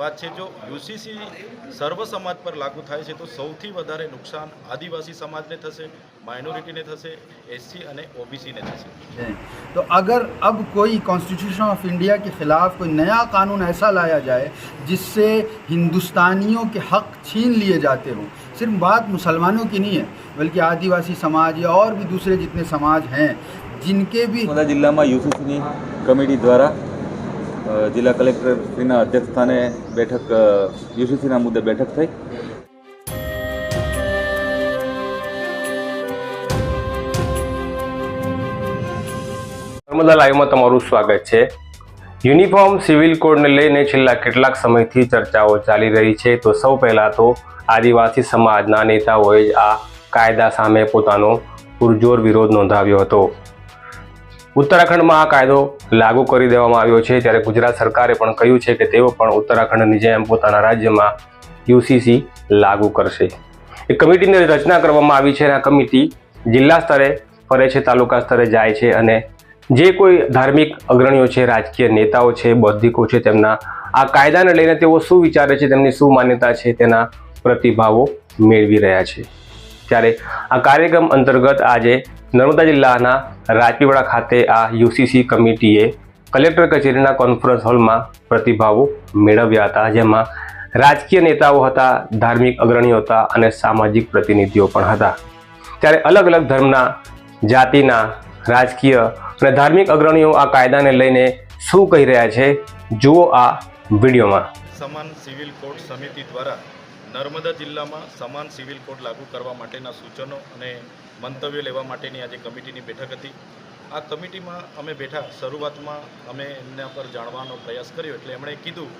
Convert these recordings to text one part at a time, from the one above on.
વાત છે જો યુસીસી સર્વ સમાજ પર લાગુ થાય છે તો સૌથી વધારે નુકસાન આદિવાસી સમાજને થશે માઇનોરિટીને થશે એસસી અને ઓબીસીને થશે. تو اگر اب کوئی کانسٹیٹیوشن آف انڈیا کے خلاف کوئی نیا قانون ایسا لایا جائے جس سے ہندوستانیوں کے حق چھین لیے جاتے ہوں صرف بات مسلمانوں کی نہیں ہے بلکہ آدیواسی સમાજ یا ઓર بھی دوسرے جتنے સમાજ ہیں جن کے بھی જિલ્લામાં યુસીસીની કમિટી દ્વારા જિલ્લા કલેક્ટરશ્રીના અધ્યક્ષસ્થાને બેઠક યુસીસીના મુદ્દે બેઠક થઈ. નર્મદા લાઈવમાં તમારું સ્વાગત છે. યુનિફોર્મ સિવિલ કોડને લઈને છેલ્લા કેટલાક સમયથી ચર્ચાઓ ચાલી રહી છે. તો સૌ પહેલાં તો આદિવાસી સમાજના નેતાઓએ આ કાયદા સામે પોતાનો પુરજોર વિરોધ નોંધાવ્યો હતો. ઉત્તરાખંડમાં આ કાયદો લાગુ કરી દેવામાં આવ્યો છે. ત્યારે ગુજરાત સરકારે પણ કહ્યું છે કે તેઓ પણ ઉત્તરાખંડની જેમ પોતાના રાજ્યમાં યુસીસી લાગુ કરશે. એક કમિટીની રચના કરવામાં આવી છે અને આ કમિટી જિલ્લા સ્તરે, ફરે છે, તાલુકા સ્તરે જાય છે અને જે કોઈ ધાર્મિક અગ્રણીઓ છે, રાજકીય નેતાઓ છે, બૌદ્ધિકો છે, તેમના આ કાયદાને લઈને તેઓ શું વિચારે છે, તેમની શું માન્યતા છે, તેના પ્રતિભાવો મેળવી રહ્યા છે. ત્યારે આ કાર્યક્રમ અંતર્ગત આજે નર્મદા જિલ્લાના રાજપીપળા ખાતે આ યુસીસી કમિટીએ કલેક્ટર કચેરીના કોન્ફરન્સ હોલમાં પ્રતિભાવો મેળવ્યા હતા, જેમાં રાજકીય નેતાઓ હતા, ધાર્મિક અગ્રણીઓ હતા અને સામાજિક પ્રતિનિધિઓ પણ હતા. ત્યારે અલગ અલગ ધર્મના, જાતિના, રાજકીય અને ધાર્મિક અગ્રણીઓ આ કાયદાને લઈને શું કહી રહ્યા છે, જુઓ આ વિડીયોમાં. સમાન સિવિલ કોર્ટ સમિતિ દ્વારા નર્મદા જિલ્લામાં સમાન સિવિલ કોડ લાગુ કરવા માટેના સૂચનો અને મંતવ્યો લેવા માટેની આજે કમિટીની બેઠક હતી. આ કમિટીમાં અમે બેઠા. શરૂઆતમાં અમે એમના પર જાણવાનો પ્રયાસ કર્યો એટલે એમણે કીધું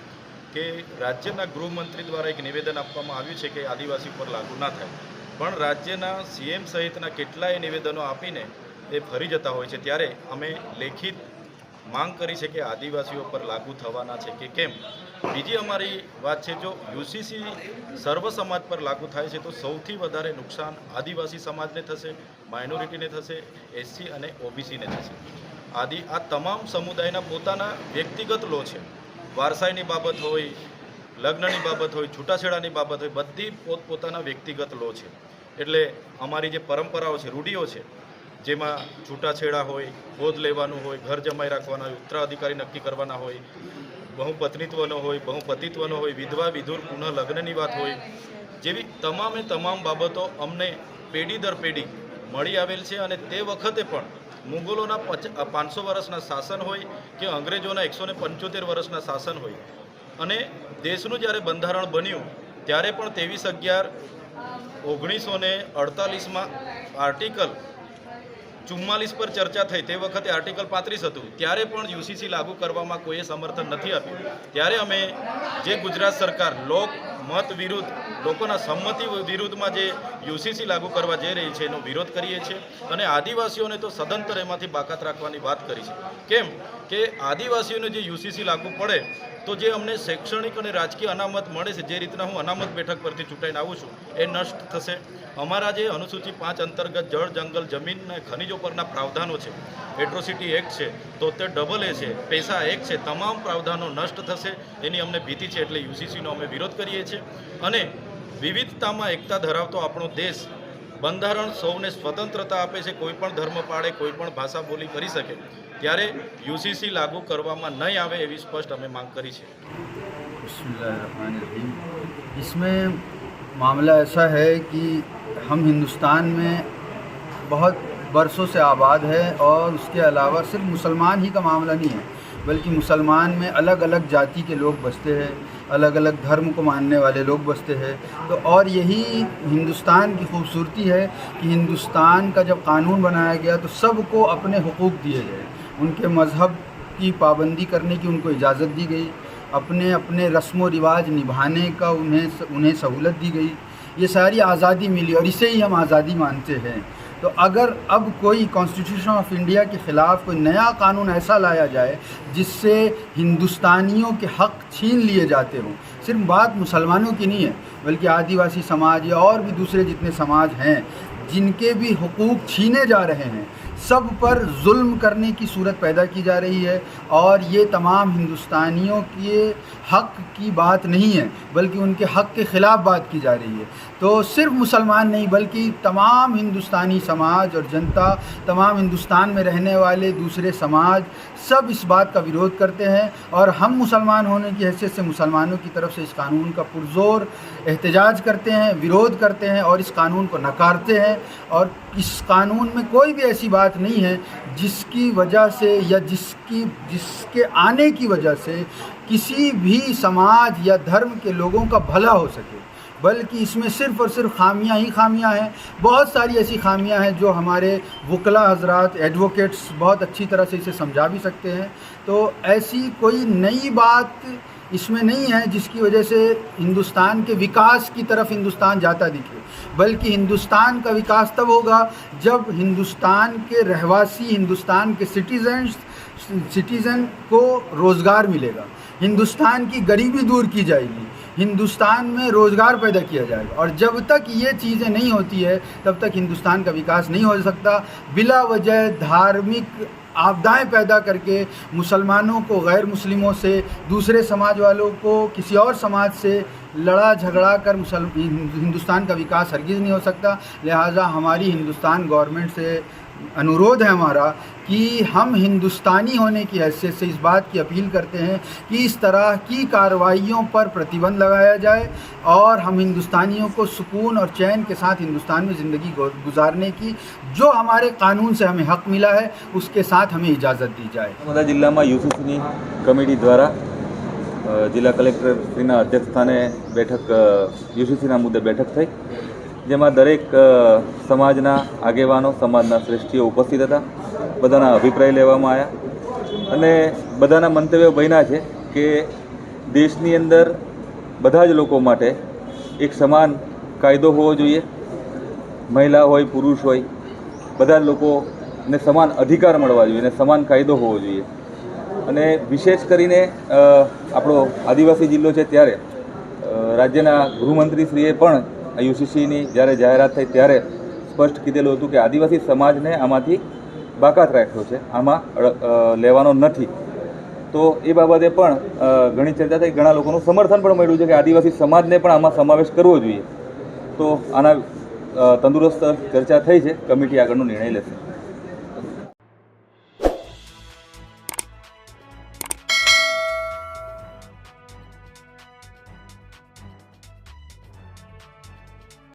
કે રાજ્યના ગૃહમંત્રી દ્વારા એક નિવેદન આપવામાં આવ્યું છે કે આદિવાસી પર લાગુ ના થાય. પણ રાજ્યના સીએમ સહિતના કેટલાય નિવેદનો આપીને એ ફરી જતા હોય છે. ત્યારે અમે લેખિત માંગ કરી છે કે આદિવાસીઓ પર લાગુ થવાના છે કે કેમ? બીજી અમારી વાત છે, જો યુસીસી સર્વ સમાજ પર લાગુ થાય છે, તો સૌથી વધારે નુકસાન આદિવાસી સમાજને થશે, માઇનોરિટીને થશે, એસસી અને ઓબીસીને થશે. આદિ, આ તમામ સમુદાયના પોતાના વ્યક્તિગત લો છે. વારસાઈની બાબત હોય, લગ્નની બાબત હોય, છૂટાછેડાની બાબત હોય, બધી પોતપોતાના વ્યક્તિગત લો છે. એટલે અમારી જે પરંપરાઓ છે, રૂઢિઓ છે જેમાં છૂટાછેડા હોય, ગોદ લેવાનું હોય, ઘર જમાઈ રાખવાના હોય, ઉત્તરાધિકારી નક્કી કરવાના હોય, બહુપત્નિત્વનો હોય, બહુપતિત્વનો હોય, વિધવા, વિધુર, પુનઃ લગ્નની વાત હોય, જેવી તમામે તમામ બાબતો અમને પેઢી દર પેઢી મળી આવેલ છે અને તે વખતે પણ મુગલોના પચ પાંચસો વર્ષના શાસન હોય કે અંગ્રેજોના એકસો પંચોતેર વર્ષના શાસન હોય. અને દેશનું જ્યારે બંધારણ બન્યું, ત્યારે પણ ત્રેવીસ અગિયાર ઓગણીસો ને અડતાલીસમાં આર્ટિકલ ચુમ્માલીસ પર ચર્ચા થઈ. તે વખતે આર્ટિકલ પાંત્રીસ હતું. ત્યારે પણ યુસીસી લાગુ કરવામાં કોઈએ સમર્થન નથી આપ્યું. ત્યારે અમે જે ગુજરાત સરકાર, લોક મત વિરુદ્ધ, લોકોના સંમતિ વિરુદ્ધમાં જે યુસીસી લાગુ કરવા જઈ રહી છે, એનો વિરોધ કરીએ છીએ. અને આદિવાસીઓને તો સદંતર એમાંથી બાકાત રાખવાની વાત કરી છે. કેમ કે આદિવાસીઓને જે યુસીસી લાગુ પડે, તો જે અમને શૈક્ષણિક અને રાજકીય અનામત મળે છે, જે રીતના હું અનામત બેઠક પરથી ચૂંટાઈને આવું છું, એ નષ્ટ થશે. અમારા જે અનુસૂચિ પાંચ અંતર્ગત જળ, જંગલ, જમીન અને ખનિજો પરના પ્રાવધાનો છે, એટ્રોસિટી એક્ટ છે, તોતેર ડબલ એ છે, પૈસા એક્ટ છે, તમામ પ્રાવધાનો નષ્ટ થશે, એની અમને ભીતિ છે, એટલે યુસીસીનો અમે વિરોધ કરીએ છીએ. અને વિવિધતામાં એકતા ધરાવતો આપણો દેશ બંધારણ સૌને સ્વતંત્રતા આપે છે કોઈ પણ ધર્મ પાળે કોઈ પણ ભાષા બોલી કરી શકે ત્યારે યુસીસી લાગુ કરવામાં નહીં આવે એવી સ્પષ્ટ અમે માંગ કરી છે बिस्मिल्लाहिर्रहमानिर्रहीम। इसमें मामला ऐसा है कि हम हिंदुस्तान में बहुत برسوں سے آباد ہے اور اس کے علاوہ صرف مسلمان ہی کا معاملہ نہیں ہے، بلکہ مسلمان میں الگ الگ جاتی کے لوگ بستے ہیں، الگ الگ دھرم کو ماننے والے لوگ بستے ہیں۔ تو اور یہی ہندوستان کی خوبصورتی ہے کہ ہندوستان کا جب قانون بنایا گیا تو سب کو اپنے حقوق دیے گئے۔ ان کے مذہب کی پابندی کرنے کی ان کو اجازت دی گئی، اپنے اپنے رسم و رواج نبھانے کا انہیں انہیں سہولت دی گئی۔ یہ ساری آزادی ملی اور اسے ہی ہم آزادی مانتے ہیں۔ تو اگر اب کوئی کانسٹیٹیوشن آف انڈیا کے خلاف کوئی نیا قانون ایسا لایا جائے جس سے ہندوستانیوں کے حق چھین لیے جاتے ہوں، صرف بات مسلمانوں کی نہیں ہے، بلکہ آدیواسی سماج یا اور بھی دوسرے جتنے سماج ہیں، جن کے بھی حقوق چھینے جا رہے ہیں سب پر ظلم کرنے کی صورت پیدا کی جا رہی ہے اور یہ تمام ہندوستانیوں کے حق کی بات نہیں ہے، بلکہ ان کے حق کے خلاف بات کی جا رہی ہے۔ تو صرف مسلمان نہیں، بلکہ تمام ہندوستانی سماج اور جنتا، تمام ہندوستان میں رہنے والے دوسرے سماج سب اس بات کا ورودھ کرتے ہیں۔ اور ہم مسلمان ہونے کی حیثیت سے مسلمانوں کی طرف سے اس قانون کا پرزور احتجاج کرتے ہیں ورودھ کرتے ہیں اور اس قانون کو نکارتے ہیں۔ اور اس قانون میں کوئی بھی ایسی بات نہیں ہے جس کی وجہ سے یا جس کی، جس کے آنے کی وجہ سے کسی بھی سماج یا دھرم کے لوگوں کا بھلا ہو سکے۔ بلکہ اس میں صرف اور صرف خامیاں ہی خامیاں ہیں۔ بہت ساری ایسی خامیاں ہیں جو ہمارے وکلا حضرات ایڈوکیٹس بہت اچھی طرح سے اسے سمجھا بھی سکتے ہیں۔ تو ایسی کوئی نئی بات اس میں نہیں ہے جس کی وجہ سے ہندوستان کے وکاس کی طرف ہندوستان جاتا دکھے بلکہ ہندوستان کا وکاس تب ہوگا جب ہندوستان کے رہواسی، ہندوستان کے سٹیزنس سٹیزن کو روزگار ملے گا۔ ہندوستان کی غریبی دور کی جائے گی۔ ہندوستان میں روزگار پیدا کیا جائے گا۔ اور جب تک یہ چیزیں نہیں ہوتی ہے، تب تک ہندوستان کا وکاس نہیں ہو سکتا۔ بلا وجہ دھارمک آبدائیں پیدا کر کے مسلمانوں کو غیر مسلموں سے، دوسرے سماج والوں کو کسی اور سماج سے لڑا جھگڑا کر مسلم ہندوستان کا وکاس ہرگز نہیں ہو سکتا۔ لہٰذا ہماری ہندوستان گورنمنٹ سے انورودھ ہے ہمارا کہ ہم ہندوستانی ہونے کی حیثیت سے اس بات کی اپیل کرتے ہیں کہ اس طرح کی کاروائیوں پر پرتیبند لگایا جائے اور ہم ہندوستانیوں کو سکون اور چین کے ساتھ ہندوستان میں زندگی گزارنے کی جو ہمارے قانون سے ہمیں حق ملا ہے، اس کے ساتھ ہمیں اجازت دی جائے۔ مدا ضلع میں یوسفنی کمیٹی دوارا જિલ્લા કલેક્ટરશ્રીના بیٹھک બેઠક યુસીસીના મુદ્દે بیٹھک تھے જેમાં દરેક સમાજના આગેવાનો, સમાજના શ્રેષ્ઠીઓ ઉપસ્થિત હતા. બધાના અભિપ્રાય લેવામાં આવ્યા અને બધાના મંતવ્યો બન્યા છે કે દેશની અંદર બધા જ લોકો માટે એક સમાન કાયદો હોવો જોઈએ. મહિલા હોય, પુરુષ હોય, બધા જ લોકોને સમાન અધિકાર મળવા જોઈએ અને સમાન કાયદો હોવો જોઈએ. અને વિશેષ કરીને આપણો આદિવાસી જિલ્લો છે ત્યારે રાજ્યના ગૃહમંત્રીશ્રીએ પણ યુસીસીની જ્યારે જાહેરાત થઈ ત્યારે સ્પષ્ટ કીધેલું હતું કે આદિવાસી સમાજને આમાંથી બાકાત રાખ્યો છે. આમાં લેવાનો નથી. તો એ બાબતે પણ ઘણી ચર્ચા થઈ. ઘણા લોકોનું સમર્થન પણ મળ્યું છે કે આદિવાસી સમાજને પણ આમાં સમાવેશ કરવો જોઈએ. તો આના તંદુરસ્ત ચર્ચા થઈ છે. કમિટી આગળનો નિર્ણય લેશે.